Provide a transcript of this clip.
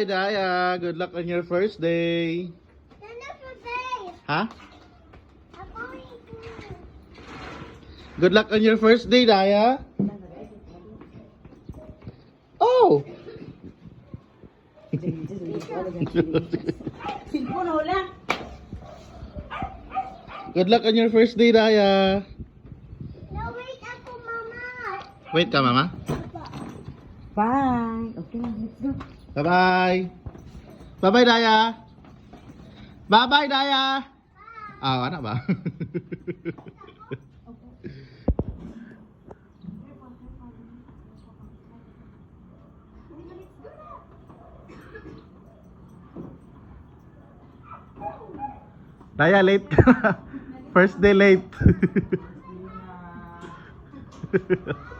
Bye-bye, Daya. Good luck on your first day. Ha? Good luck on your first day, Daya. Oh! Good luck on your first day, Daya. Wait ka, Mama. Bye. Okay let's go. Bye-bye. Bye-bye, Daya. Bye-bye, Daya. Ah, ano ba? Daya, late ka. First day late.